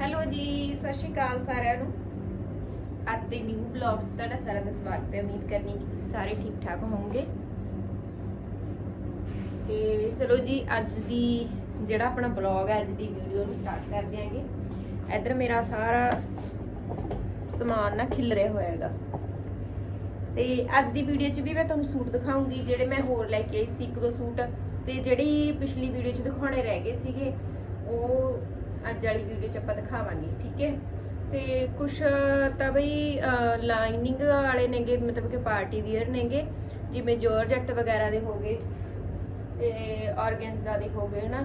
Hello ਜੀ, ਸਤਿ ਸ਼੍ਰੀ ਅਕਾਲ ਸਾਰਿਆਂ ਨੂੰ। ਅੱਜ ਦੇ ਨਿਊ ਵਲੌਗ 'ਚ ਤੁਹਾਡਾ ਸਾਰਿਆਂ ਦਾ ਸਵਾਗਤ ਹੈ। ਉਮੀਦ ਕਰਨੀ ਕਿ ਤੁਸੀਂ ਸਾਰੇ ਠੀਕ ਠਾਕ ਹੋਵੋਗੇ। ਤੇ ਚਲੋ ਜੀ, ਅੱਜ ਦੀ ਜਿਹੜਾ ਆਪਣਾ ਵਲੌਗ ਹੈ, ਅੱਜ ਦੀ ਵੀਡੀਓ ਨੂੰ ਸਟਾਰਟ ਕਰ ਦਿਆਂਗੇ ਇੱਧਰ ਮੇਰਾ ਸਾਰਾ ਸਮਾਨ ਨਾ ਖਿਲਰਿਆ ਹੋਇਆ ਹੈਗਾ। ਤੇ ਅੱਜ ਦੀ ਵੀਡੀਓ 'ਚ ਵੀ ਮੈਂ ਤੁਹਾਨੂੰ ਸੂਟ ਦਿਖਾਉਂਗੀ, ਜਿਹੜੇ ਮੈਂ ਹੋਰ ਲੈ ਕੇ ਆਈ ਸੀ। ਇੱਕ ਦੋ ਸੂਟ ਤੇ ਜਿਹੜੀ ਪਿਛਲੀ ਵੀਡੀਓ 'ਚ ਦਿਖਾਉਣੇ ਰਹਿ ਗਏ ਸੀਗੇ, ਉਹ ਅੱਜ ਵਾਲੀ ਵੀਡੀਓ 'ਚ ਆਪਾਂ ਦਿਖਾਵਾਂਗੇ, ਠੀਕ ਹੈ? ਤੇ ਕੁਝ ਤਾਂ ਬਈ ਲਾਈਨਿੰਗ ਵਾਲੇ ਨੇਗੇ, ਮਤਲਬ ਕਿ ਪਾਰਟੀ ਵੀਅਰ ਨੇਗੇ, ਜਿਵੇਂ ਜੋਰਜੱਟ ਵਗੈਰਾ ਦੇ ਹੋਗੇ ਤੇ ਆਰਗੈਂਜ਼ਾ ਦੇ ਹੋਗੇ ਹਨਾ?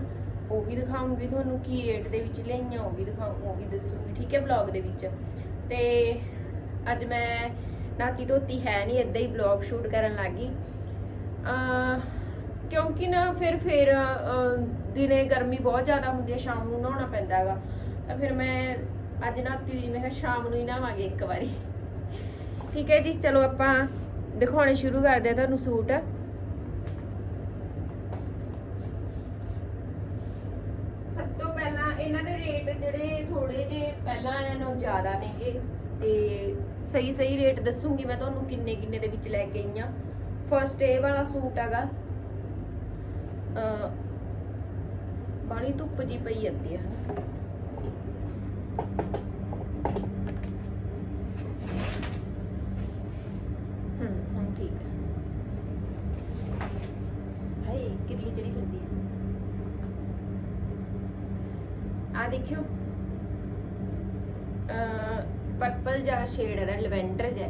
ਉਹ ਵੀ ਦਿਖਾਉਂਗੀ ਤੁਹਾਨੂੰ ਕੀ ਰੇਟ ਦੇ ਵਿੱਚ ਲਈਆਂ ਉਹ ਵੀ ਦਿਖਾਉਂ ਉਹ ਵੀ ਦੱਸੂਗੀ, ਠੀਕ ਹੈ ਵਲੌਗ ਦੇ ਵਿੱਚ? ਤੇ ਅੱਜ ਮੈਂ ਨਾਤੀ ਧੋਤੀ ਹੈ ਨਹੀਂ ਇਦਾਂ ਹੀ ਵਲੌਗ ਸ਼ੂਟ ਕਰਨ ਲੱਗੀ ਅਹ ਕਿਉਂਕਿ ਨਾ ਫਿਰ ਫਿਰ ਦਿਨੇ ਗਰਮੀ ਬਹੁਤ ਜ਼ਿਆਦਾ ਹੁੰਦੀ ਹੈ, ਸ਼ਾਮ ਨੂੰ ਨਹਾਉਣਾ ਪੈਂਦਾ ਹੈਗਾ। ਤਾਂ ਫਿਰ ਮੈਂ ਅੱਜ ਨਹਾਤੀ ਹੋਈ, ਮੈਂ ਕਿਹਾ ਸ਼ਾਮ ਨੂੰ ਹੀ ਨਹਾਵਾਂਗੇ ਇੱਕ ਵਾਰੀ। ਠੀਕ ਹੈ ਜੀ, ਚਲੋ ਆਪਾਂ ਦਿਖਾਉਣੇ ਸ਼ੁਰੂ ਕਰਦੇ ਆ ਤੁਹਾਨੂੰ ਸੂਟ। ਸਭ ਤੋਂ ਪਹਿਲਾਂ ਇਹਨਾਂ ਦੇ ਰੇਟ ਜਿਹੜੇ ਥੋੜੇ ਜੇ ਪਹਿਲਾਂ ਵਾਲਿਆਂ ਨਾਲੋਂ ਜ਼ਿਆਦਾ ਨੇਗੇ। ਤੇ ਸਹੀ ਸਹੀ ਰੇਟ ਦੱਸੂਗੀ ਮੈਂ ਤੁਹਾਨੂੰ ਕਿੰਨੇ ਕਿੰਨੇ ਦੇ ਵਿੱਚ ਲੈ ਕੇ ਆਈ ਆ ਫਰਸਟ ਏ ਵਾਲਾ ਸੂਟ ਹੈਗਾ ਬਾਲੀ ਧੁੱਪ ਜੀ ਪਈ ਜਾਂਦੀ ਹੈ ਆ ਦੇਖਿਓ। ਪਰਪਲ ਜਿਹਾ ਸ਼ੇਡ ਹੈ ਦਾ ਲਵੈਂਡਰ ਜਿਹਾ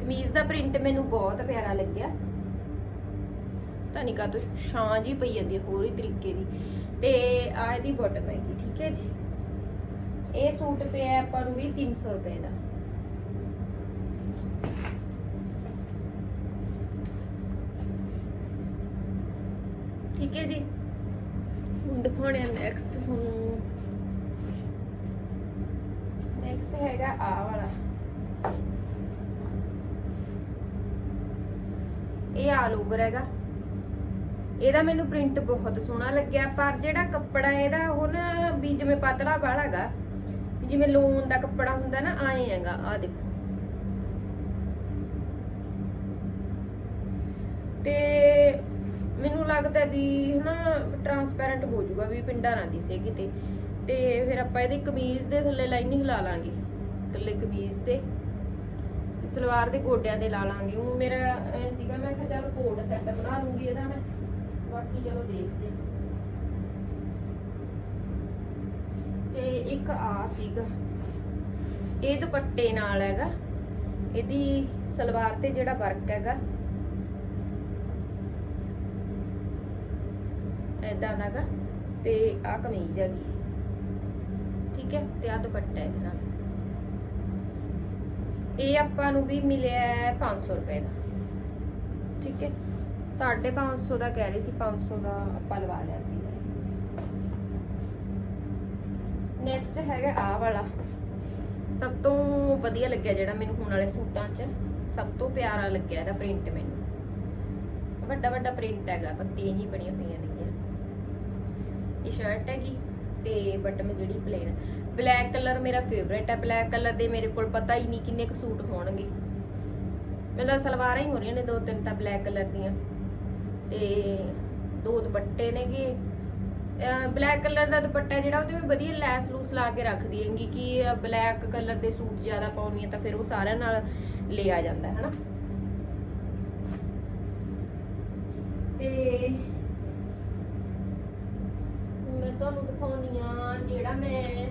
ਕਮੀਜ਼ ਦਾ ਪ੍ਰਿੰਟ ਮੈਨੂੰ ਬਹੁਤ ਪਿਆਰਾ ਲੱਗਿਆ। ਤਾਂ ਨਿਕਾ ਤੋਂ ਛਾਂ ਜੀ ਪਈ ਜਾਂਦੀ ਹੋਰ ਹੀ ਤਰੀਕੇ ਦੀ। ਤੇ ਆ ਇਹਦੀ ਬਾਟਮ ਹੈਗੀ ਠੀਕ ਹੈ ਜੀ? ਇਹ ਸੂਟ ਪਿਆ ਆਪਾਂ ਨੂੰ ਵੀ 300 ਰੁਪਏ ਦਾ। ਠੀਕ ਹੈ ਜੀ? ਹੁਣ ਦਿਖਾਉਣੇ ਆ ਨੈਕਸਟ ਤੁਹਾਨੂੰ। ਨੈਕਸਟ ਹੈਗਾ ਆ ਵਾਲਾ। ਇਹ ਆਲ ਓਵਰ ਹੈਗਾ। ਇਹਦਾ ਮੈਨੂੰ ਪ੍ਰਿੰਟ ਬਹੁਤ ਸੋਹਣਾ ਲੱਗਿਆ, ਪਰ ਜਿਹੜਾ ਕੱਪੜਾ ਇਹਦਾ, ਉਹ ਨਾ ਵੀ ਜਿਵੇਂ ਪਤਲਾ ਵਾਲਾ ਜਿਵੇਂ ਲੋਨ ਦਾ ਕੱਪੜਾ ਹੁੰਦਾ ਨਾ, ਆਏ ਹੈਗਾ ਆ ਦੇਖੋ। ਤੇ ਮੈਨੂੰ ਲੱਗਦਾ ਵੀ ਹਨਾ ਟਰਾਂਸਪੈਰੈਂਟ ਹੋ ਜਾਊਗਾ ਵੀ ਪਿੰਡਾ ਨਾ ਦਿਸੇ ਕਿਤੇ ਤੇ। ਫਿਰ ਆਪਾਂ ਇਹਦੀ ਕਮੀਜ਼ ਦੇ ਥੱਲੇ ਲਾਈਨਿੰਗ ਲਾ ਲਾਂਗੇ, ਇਕੱਲੇ ਕਮੀਜ਼ ਤੇ। ਸਲਵਾਰ ਦੇ ਗੋਡਿਆਂ ਦੇ ਲਾ ਲਾਂਗੇ। ਉਹ ਮੇਰਾ ਸੀਗਾ, ਮੈਂ ਕਿਹਾ ਚੱਲ ਕੋਡ ਸੈੱਟ ਬਣਾ ਲੂੰਗੀ ਇਹਦਾ ਮੈਂ। ਬਾਕੀ ਚਲੋ ਦੇਖਦੇ ਤੇ ਇੱਕ ਆ ਸੀਗਾ। ਇਹ ਦੁਪੱਟੇ ਨਾਲ ਹੈਗਾ। ਇਹਦੀ ਸਲਵਾਰ ਤੇ ਜਿਹੜਾ ਵਰਕ ਹੈਗਾ। ਐਦਾਂ ਦਾਗਾ ਤੇ ਆ ਕਮੀਜ਼ ਹੈਗੀ। ਠੀਕ ਹੈ, ਤੇ ਆ ਦੁਪੱਟਾ ਇਹਦੇ ਨਾਲ। ਇਹ ਆਪਾਂ ਨੂੰ ਵੀ ਮਿਲਿਆ ਹੈ 500 ਰੁਪਏ ਦਾ। ਠੀਕ ਹੈ। 550 ਦਾ ਕਹਿ ਰਹੇ ਸੀ 500 ਦਾ ਆਪਾਂ ਲਵਾ ਲਿਆ ਸੀ। ਨੈਕਸਟ ਹੈਗਾ ਆ ਵਾਲਾ। ਸਭ ਤੋਂ ਵਧੀਆ ਲੱਗਿਆ ਜਿਹੜਾ ਮੈਨੂੰ ਹੁਣ ਵਾਲੇ ਸੂਟਾਂ 'ਚ, ਸਭ ਤੋਂ ਪਿਆਰਾ ਲੱਗਿਆ ਇਹਦਾ ਪ੍ਰਿੰਟ ਮੈਨੂੰ। ਵੱਡਾ ਵੱਡਾ ਪ੍ਰਿੰਟ ਹੈਗਾ ਪੱਤੀਆਂ ਜੀ ਬਣੀਆਂ ਹੋਈਆਂ ਨੇਗੀਆਂ। ਇਹ ਸ਼ਰਟ ਹੈਗੀ ਤੇ ਬਟ ਮੈਂ ਜਿਹੜੀ ਪਲੇਨ ਬਲੈਕ ਕਲਰ ਮੇਰਾ ਫੇਵਰੇਟ ਹੈ ਬਲੈਕ ਕਲਰ ਦੇ ਮੇਰੇ ਕੋਲ ਪਤਾ ਹੀ ਨਹੀਂ ਕਿੰਨੇ ਕੁ ਸੂਟ ਹੋਣਗੇ। ਮੇਰਾ ਸਲਵਾਰਾਂ ਹੀ ਹੋ ਰਹੀਆਂ ਨੇ ਦੋ ਤਿੰਨ ਤਾਂ ਬਲੈਕ ਕਲਰ ਦੀਆਂ। ਤੇ ਦੋ ਦੁਪੱਟੇ ਨੇਗੇ। ਬਲੈਕ ਕਲਰ ਦਾ ਦੁਪੱਟਾ ਜਿਹੜਾ ਉਹਦੇ ਮੈਂ ਵਧੀਆ ਲੈਸ ਲੂਸ ਲਾ ਕੇ ਰੱਖਦੀ ਹੈਗੀ ਕਿ ਬਲੈਕ ਕਲਰ ਦੇ ਸੂਟ ਜ਼ਿਆਦਾ ਪਾਉਣੀ ਹੈ ਤਾਂ ਫਿਰ ਉਹ ਸਾਰਿਆਂ ਨਾਲ ਲੈ ਆ ਜਾਂਦਾ ਹੈ ਹਨਾ? ਤੇ ਮੈਂ ਤੁਹਾਨੂੰ ਦਿਖਾਉਣੀ ਆ ਜਿਹੜਾ ਮੈਂ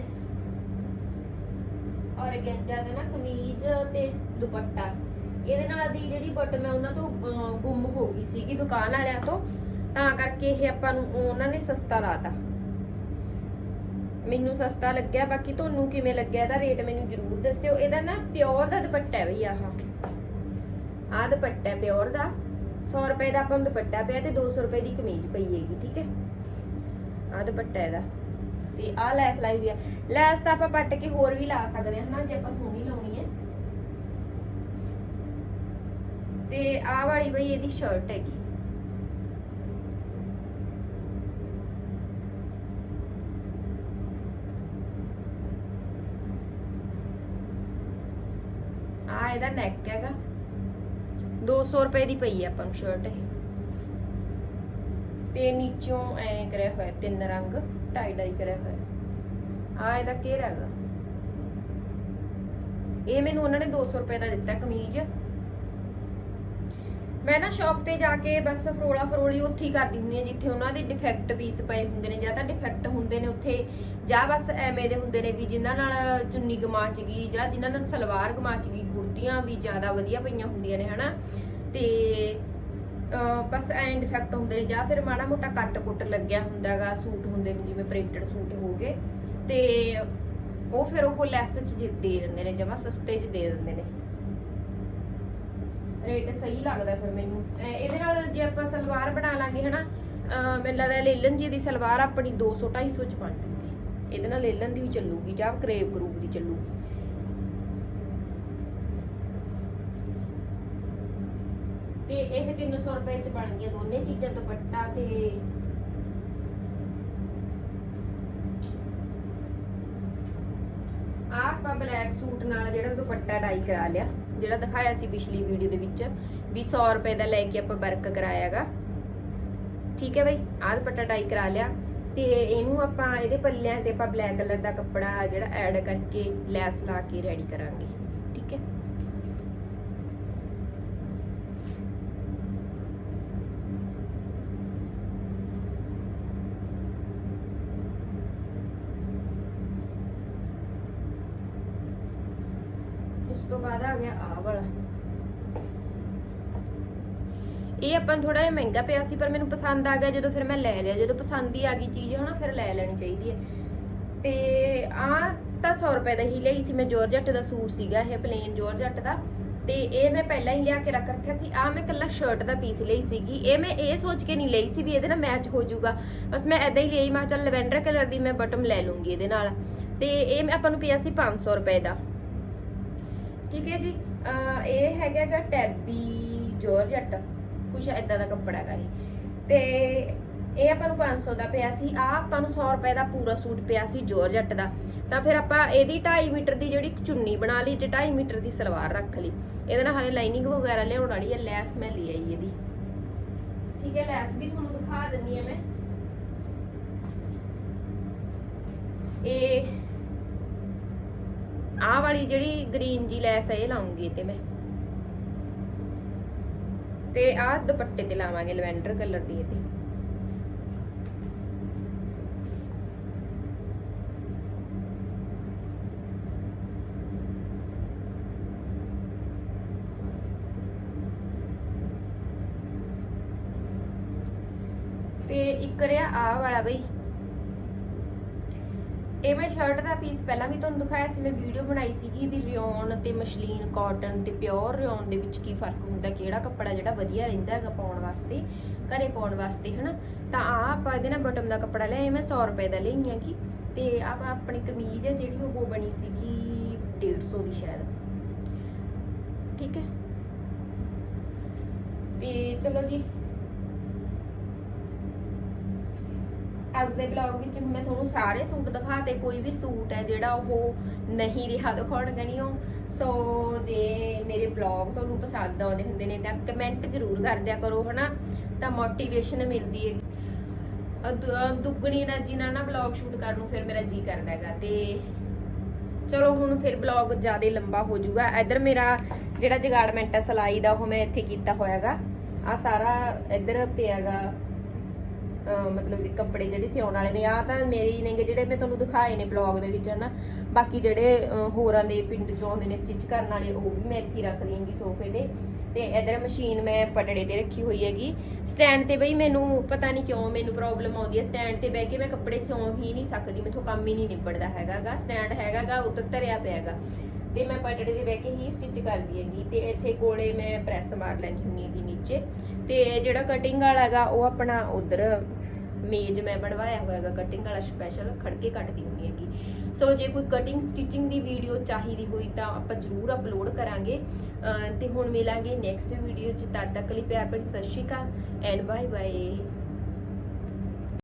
ਔਰਗੈਂਜਾ ਦਾ ਨਾ ਕਮੀਜ਼ ਤੇ ਦੁਪੱਟਾ। ਇਹਦੇ ਨਾਲ ਦੀ ਜਿਹੜੀ ਬਟਨ ਹੈ ਉਹਨਾਂ ਤੋਂ ਗੁੰਮ ਹੋ ਗਈ ਸੀਗੀ ਦੁਕਾਨ ਵਾਲਿਆਂ ਤੋਂ। ਤਾਂ ਕਰਕੇ ਇਹ ਆਪਾਂ ਨੂੰ ਉਹਨਾਂ ਨੇ ਸਸਤਾ ਲਾਤਾ। ਮੈਨੂੰ ਸਸਤਾ ਲੱਗਿਆ, ਬਾਕੀ ਤੁਹਾਨੂੰ ਕਿਵੇਂ ਲੱਗਿਆ ਇਹਦਾ ਰੇਟ ਮੈਨੂੰ ਜਰੂਰ ਦੱਸਿਓ। ਇਹਦਾ ਨਾ ਪਿਓਰ ਦਾ ਦੁਪੱਟਾ ਹੈ ਬਈ ਆਹ। ਆਹ ਦੁਪੱਟਾ ਹੈ ਪਿਓਰ ਦਾ। 100 ਰੁਪਏ ਦਾ ਆਪਾਂ ਨੂੰ ਦੁਪੱਟਾ ਪਿਆ ਤੇ 200 ਰੁਪਏ ਦੀ ਕਮੀਜ਼ ਪਈ ਹੈਗੀ, ਠੀਕ ਹੈ? ਆਹ ਦੁਪੱਟਾ ਇਹਦਾ। ਤੇ ਆਹ ਲੈਸ ਲਾਈ ਹੋਈ ਆ। ਲੈਸ ਤਾਂ ਆਪਾਂ ਪੱਟ ਕੇ ਹੋਰ ਵੀ ਲਾ ਸਕਦੇ ਹਾਂ, ਹਨਾ? ਜੇ ਆਪਾਂ ਸੋਹਣੀ ਲਾਉਣੀ ਤੇ ਆਹ ਵਾਲੀ ਬਈ ਇਹਦੀ ਸ਼ਰਟ ਹੈਗੀ। ਆ ਇਹਦਾ ਨੈਕ ਹੈਗਾ। 200 ਰੁਪਏ ਦੀ ਪਈ ਹੈ ਆਪਾਂ ਨੂੰ ਸ਼ਰਟ ਇਹ। ਤੇ ਨੀਚੋਂ ਐ ਕਰਿਆ ਹੋਇਆ, ਤਿੰਨ ਰੰਗ ਟਾਈ ਡਾਈ ਕਰਿਆ ਹੋਇਆ। ਆ ਇਹਦਾ ਘੇਰਾ ਹੈਗਾ? ਇਹ ਮੈਨੂੰ ਉਹਨਾਂ ਨੇ 200 ਰੁਪਏ ਦਾ ਦਿੱਤਾ ਕਮੀਜ਼। ਮੈਂ ਨਾ ਸ਼ਾਪ ਤੇ ਜਾ ਕੇ ਬਸ ਫਰੋਲਾ ਫਰੋਲੀ ਉੱਥੇ ਹੀ ਕਰਦੀ ਹੁੰਦੀ ਹਾਂ, ਜਿੱਥੇ ਉਹਨਾਂ ਦੇ ਡਿਫੈਕਟ ਪੀਸ ਪਏ ਹੁੰਦੇ ਨੇ, ਜਾਂ ਤਾਂ ਡਿਫੈਕਟ ਹੁੰਦੇ ਨੇ ਉੱਥੇ, ਜਾਂ ਬਸ ਐਵੇਂ ਦੇ ਹੁੰਦੇ ਨੇ ਵੀ ਜਿਨ੍ਹਾਂ ਨਾਲ ਚੁੰਨੀ ਗਮਾਚ ਗਈ, ਜਾਂ ਜਿਨ੍ਹਾਂ ਨਾਲ ਸਲਵਾਰ ਗਮਾਚ ਗਈ, ਕੁੜਤੀਆਂ ਵੀ ਜ਼ਿਆਦਾ ਵਧੀਆ ਪਈਆਂ ਹੁੰਦੀਆਂ ਨੇ, ਹਨਾ? ਤੇ, ਅਹ, ਬਸ ਐਂ ਡਿਫੈਕਟ ਹੁੰਦੇ ਨੇ, ਜਾਂ ਫਿਰ ਮਾੜਾ ਮੋਟਾ ਕੱਟ ਕੁੱਟ ਲੱਗਿਆ ਹੁੰਦਾਗਾ ਸੂਟ ਹੁੰਦੇ ਨੇ, ਜਿਵੇਂ ਪ੍ਰਿੰਟਡ ਸੂਟ ਹੋ ਗਏ, ਤੇ ਉਹ ਫਿਰ ਉਹ ਲੈਸ ਚ ਦੇ ਦੇ ਦਿੰਦੇ ਨੇ, ਜਮਾ ਸਸਤੇ ਚ ਦੇ ਦਿੰਦੇ ਨੇ। ਰੇਟ ਸਹੀ ਲੱਗਦਾ ਫਿਰ ਮੈਨੂੰ। ਇਹਦੇ ਨਾਲ ਜੇ ਆਪਾਂ ਸਲਵਾਰ ਬਣਾ ਲਾਂਗੇ ਹਨਾ ਮੈਨੂੰ ਲੱਗਦਾ ਲੇਲਨ ਜੀ ਦੀ ਸਲਵਾਰ ਆਪਣੀ 200 250 ਚ ਬਣ ਜੂਗੀ। ਇਹਦੇ ਨਾਲ ਲੇਲਨ ਦੀ ਵੀ ਚੱਲੂਗੀ ਜਾਂ ਕਰੇਵ ਗਰੂਪ ਦੀ ਚੱਲੂਗੀ। ਤੇ ਇਹ 300 ਰੁਪਏ ਚ ਬਣ ਗਈਆਂ ਦੋਨੇ ਚੀਜ਼ਾਂ ਦੁਪੱਟਾ ਤੇ ਆਪਾਂ ਬਲੈਕ ਸੂਟ ਨਾਲ ਜਿਹੜਾ ਦੁਪੱਟਾ ਡਾਈ ਕਰਾ ਲਿਆ। ਜਿਹੜਾ ਦਿਖਾਇਆ ਸੀ ਪਿਛਲੀ ਵੀਡੀਓ ਦੇ ਵਿੱਚ ਵੀ 100 ਰੁਪਏ ਦਾ ਲੈ ਕੇ ਆਪਾਂ ਵਰਕ ਕਰਾਇਆਗਾ। ਠੀਕ ਹੈ ਬਈ, ਆਹ ਦੁਪੱਟਾ ਟਾਈ ਕਰਾ ਲਿਆ। ਤੇ ਇਹਨੂੰ ਆਪਾਂ ਇਹਦੇ ਪੱਲਿਆਂ ਤੇ ਆਪਾਂ ਬਲੈਕ ਕਲਰ ਦਾ ਕੱਪੜਾ ਜਿਹੜਾ ਐਡ ਕਰਕੇ ਲੈਸ ਲਾ ਕੇ ਰੈਡੀ ਕਰਾਂਗੇ। ਠੀਕ ਹੈ? ਤੋਂ ਬਾਅਦ ਆ ਗਿਆ ਆਹ ਵਾਲਾ। ਇਹ ਆਪਾਂ ਥੋੜਾ ਜਿਹਾ ਮਹਿੰਗਾ ਪਿਆ ਸੀ, ਪਰ ਮੈਨੂੰ ਪਸੰਦ ਆ ਗਿਆ ਜਦੋਂ ਫਿਰ ਮੈਂ ਲੈ ਲਿਆ। ਜਦੋਂ ਪਸੰਦ ਹੀ ਆ ਗਈ ਚੀਜ਼, ਹਨਾ, ਫਿਰ ਲੈ ਲੈਣੀ ਚਾਹੀਦੀ ਹੈ। ਤੇ ਆ ਤਾਂ 100 ਰੁਪਏ ਦਾ ਹੀ ਲਈ ਸੀ ਮੈਂ ਜੋਰਜੱਟ ਦਾ ਸੂਟ ਸੀਗਾ ਇਹ ਪਲੇਨ ਜੋਰਜੱਟ ਦਾ। ਤੇ ਇਹ ਮੈਂ ਪਹਿਲਾਂ ਹੀ ਲਿਆ ਕੇ ਰੱਖ ਰੱਖਿਆ ਸੀ। ਆ ਮੈਂ ਕੱਲਾ ਸ਼ਰਟ ਦਾ ਪੀਸ ਲਈ ਸੀਗੀ। ਇਹ ਮੈਂ ਇਹ ਸੋਚ ਕੇ ਨਹੀਂ ਲਈ ਸੀ ਵੀ ਇਹਦੇ ਨਾਲ ਮੈਚ ਹੋ ਜਾਊਗਾ। ਬਸ ਮੈਂ ਐਦਾਂ ਹੀ ਲਈ, ਮੈਂ ਕਿਹਾ ਚੱਲ ਲਵੈਂਡਰ ਕਲਰ ਦੀ ਮੈਂ ਬਟਮ ਲੈ ਲੂੰਗੀ ਇਹਦੇ ਨਾਲ। ਤੇ ਇਹ ਮੈਂ ਆਪਾਂ ਨੂੰ ਪਿਆ ਸੀ 500 ਰੁਪਏ ਦਾ। ਠੀਕ ਹੈ ਜੀ? ਇਹ ਹੈਗਾਗਾ ਟੈਬੀ ਜੋਰਜੱਟ। ਕੁਛ ਇਦਾਂ ਦਾ ਕੱਪੜਾ ਹੈਗਾ ਇਹ। ਤੇ ਇਹ ਆਪਾਂ ਨੂੰ 500 ਦਾ ਪਿਆ ਸੀ। ਆ ਆਪਾਂ ਨੂੰ 100 ਰੁਪਏ ਦਾ ਪੂਰਾ ਸੂਟ ਪਿਆ ਸੀ ਜੋਰਜੱਟ ਦਾ। ਤਾਂ ਫਿਰ ਆਪਾਂ ਇਹਦੀ 2.5 ਮੀਟਰ ਦੀ ਜਿਹੜੀ ਚੁੰਨੀ ਬਣਾ ਲਈ ਤੇ 2.5 ਮੀਟਰ ਦੀ ਸਲਵਾਰ ਰੱਖ ਲਈ। ਇਹਦੇ ਨਾਲ ਹਾਲੇ ਲਾਈਨਿੰਗ ਵਗੈਰਾ ਲਿਆਉਣ ਵਾਲੀ ਹੈ। ਲੈਸ ਮੈਂ ਲਈ ਆਈ ਇਹਦੀ। ਠੀਕ ਹੈ, ਲੈਸ ਵੀ ਤੁਹਾਨੂੰ ਦਿਖਾ ਦਿੰਨੀ ਆ ਮੈਂ। ਇਹ ਆਹ ਵਾਲੀ ਜਿਹੜੀ ਗ੍ਰੀਨ ਜੀ ਲੈਸ ਹੈ ਇਹ ਲਾਉਂਗੀ ਤੇ ਮੈਂ। ਤੇ ਆਹ ਦੁਪੱਟੇ ਤੇ ਲਾਵਾਂਗੇ, ਲਵੈਂਡਰ ਕਲਰ ਦੀ ਇਹਦੇ ਤੇ ਇੱਕ ਰਿਹਾ ਆਹ ਵਾਲਾ ਬਈ। ਇਹ ਮੈਂ ਸ਼ਰਟ ਦਾ ਪੀਸ ਪਹਿਲਾਂ ਵੀ ਤੁਹਾਨੂੰ ਦਿਖਾਇਆ ਸੀ, ਮੈਂ ਵੀਡੀਓ ਬਣਾਈ ਸੀਗੀ ਵੀ ਰਿਓਨ ਤੇ ਮਸ਼ਲੀਨ ਕਾਟਨ ਤੇ ਪਿਓਰ ਰਿਓਨ ਦੇ ਵਿੱਚ ਕੀ ਫ਼ਰਕ ਹੁੰਦਾ, ਕਿਹੜਾ ਕੱਪੜਾ ਜਿਹੜਾ ਵਧੀਆ ਰਹਿੰਦਾ ਹੈਗਾ ਪਾਉਣ ਵਾਸਤੇ, ਘਰੇ ਪਾਉਣ ਵਾਸਤੇ, ਹਨਾ? ਤਾਂ ਆ ਆਪਾਂ ਇਹਦੇ ਨਾਲ ਬਟਮ ਦਾ ਕੱਪੜਾ ਲਿਆ ਮੈਂ 100 ਰੁਪਏ ਦਾ ਲਈ ਹੈਗੀ। ਤੇ ਆ ਆਪਣੀ ਕਮੀਜ਼ ਹੈ ਜਿਹੜੀ ਉਹ ਬਣੀ ਸੀਗੀ 150 ਦੀ ਸ਼ਾਇਦ। ਠੀਕ ਹੈ? ਤੇ ਚਲੋ ਜੀ ਅੱਜ ਦੇ ਵਲੌਗ ਵਿੱਚ ਮੈਂ ਤੁਹਾਨੂੰ ਸਾਰੇ ਸੂਟ ਦਿਖਾਤੇ ਕੋਈ ਵੀ ਸੂਟ ਹੈ ਜਿਹੜਾ ਉਹ ਨਹੀਂ ਰਿਹਾ ਦਿਖਾਉਣ ਗਣੀਓ। ਸੋ ਜੇ ਮੇਰੇ ਵਲੌਗ ਤੁਹਾਨੂੰ ਪਸੰਦ ਆਉਂਦੇ ਹੁੰਦੇ ਨੇ ਤਾਂ ਕਮੈਂਟ ਜ਼ਰੂਰ ਕਰ ਦਿਆ ਕਰੋ, ਹਨਾ? ਤਾਂ ਮੋਟੀਵੇਸ਼ਨ ਮਿਲਦੀ ਹੈ ਦੁੱਗਣੀ ਜੀ ਨਾਲ ਨਾ ਵਲੌਗ ਸ਼ੂਟ ਕਰਨ ਨੂੰ ਫਿਰ ਮੇਰਾ ਜੀ ਕਰਦਾ ਹੈਗਾ ਤੇ ਚਲੋ ਹੁਣ ਫਿਰ ਵਲੌਗ ਜ਼ਿਆਦਾ ਲੰਬਾ ਹੋ ਜਾਊਗਾ। ਇਧਰ ਮੇਰਾ ਜਿਹੜਾ ਜਗਾੜਮੈਂਟ ਹੈ ਸਲਾਈ ਦਾ ਉਹ ਮੈਂ ਇੱਥੇ ਕੀਤਾ ਹੋਇਆਗਾ ਆ ਸਾਰਾ ਇਧਰ ਪਿਆਗਾ ਮਤਲਬ ਕਿ ਕੱਪੜੇ ਜਿਹੜੇ ਸਿਉਣ ਵਾਲੇ ਨੇ। ਆ ਤਾਂ ਮੇਰੀ ਨੇਗੇ ਜਿਹੜੇ ਮੈਂ ਤੁਹਾਨੂੰ ਦਿਖਾਏ ਨੇ ਬਲੌਗ ਦੇ ਵਿੱਚ, ਹਨਾ। ਬਾਕੀ ਜਿਹੜੇ ਹੋਰਾਂ ਦੇ ਪਿੰਡ ਚੋਂ ਆਉਂਦੇ ਨੇ ਸਟਿਚ ਕਰਨ ਵਾਲੇ, ਉਹ ਵੀ ਮੈਂ ਇੱਥੇ ਹੀ ਰੱਖ ਦਿਆਂਗੀ ਸੋਫੇ ਦੇ। ਤੇ ਇਧਰ ਮਸ਼ੀਨ ਮੈਂ ਪਟੜੇ ਤੇ ਰੱਖੀ ਹੋਈ ਹੈਗੀ। ਸਟੈਂਡ ਤੇ ਬਈ ਮੈਨੂੰ ਪਤਾ ਨਹੀਂ ਕਿਉਂ ਮੈਨੂੰ ਪ੍ਰੋਬਲਮ ਆਉਂਦੀ ਹੈ। ਸਟੈਂਡ ਤੇ ਬਹਿ ਕੇ ਮੈਂ ਕੱਪੜੇ ਸਿਉਂ ਹੀ ਨਹੀਂ ਸਕਦੀ, ਮੈਥੋਂ ਕੰਮ ਹੀ ਨਹੀਂ ਨਿਬੜਦਾ ਹੈਗਾਗਾ। ਸਟੈਂਡ ਹੈਗਾਗਾ ਉੱਧਰ ਧਰਿਆ ਪਿਆ ਹੈਗਾ ਤੇ ਮੈਂ ਪਟੜੇ ਤੇ ਬਹਿ ਕੇ ਹੀ ਸਟਿਚ ਕਰਦੀ ਹੈਗੀ ਤੇ ਇੱਥੇ ਕੋਲੇ ਮੈਂ ਪ੍ਰੈਸ ਮਾਰ ਲੈਂਦੀ ਹੁੰਦੀ ਹੈਗੀ ਨੀਚੇ। ਤੇ ਜਿਹੜਾ ਕਟਿੰਗ ਵਾਲਾ ਹੈਗਾ, ਉਹ ਆਪਣਾ ਉਧਰ ਮੇਜ ਮੈਂ ਬਣਵਾਇਆ ਹੋਇਆ ਹੈਗਾ ਕਟਿੰਗ ਵਾਲਾ ਸਪੈਸ਼ਲ ਖੜ ਕੇ ਕੱਟਦੀ ਹੁੰਦੀ ਹੈਗੀ। ਸੋ ਜੇ ਕੋਈ ਕਟਿੰਗ ਸਟਿਚਿੰਗ ਦੀ ਵੀਡੀਓ ਚਾਹੀਦੀ ਹੋਈ ਤਾਂ ਆਪਾਂ ਜ਼ਰੂਰ ਅਪਲੋਡ ਕਰਾਂਗੇ। ਅਹ ਤੇ ਹੁਣ ਮਿਲਾਂਗੇ ਨੈਕਸਟ ਵੀਡੀਓ ਚ। ਤਦ ਤੱਕ ਲਈ ਪਿਆਰ ਭਰੀ Sat Sri Akal and bye bye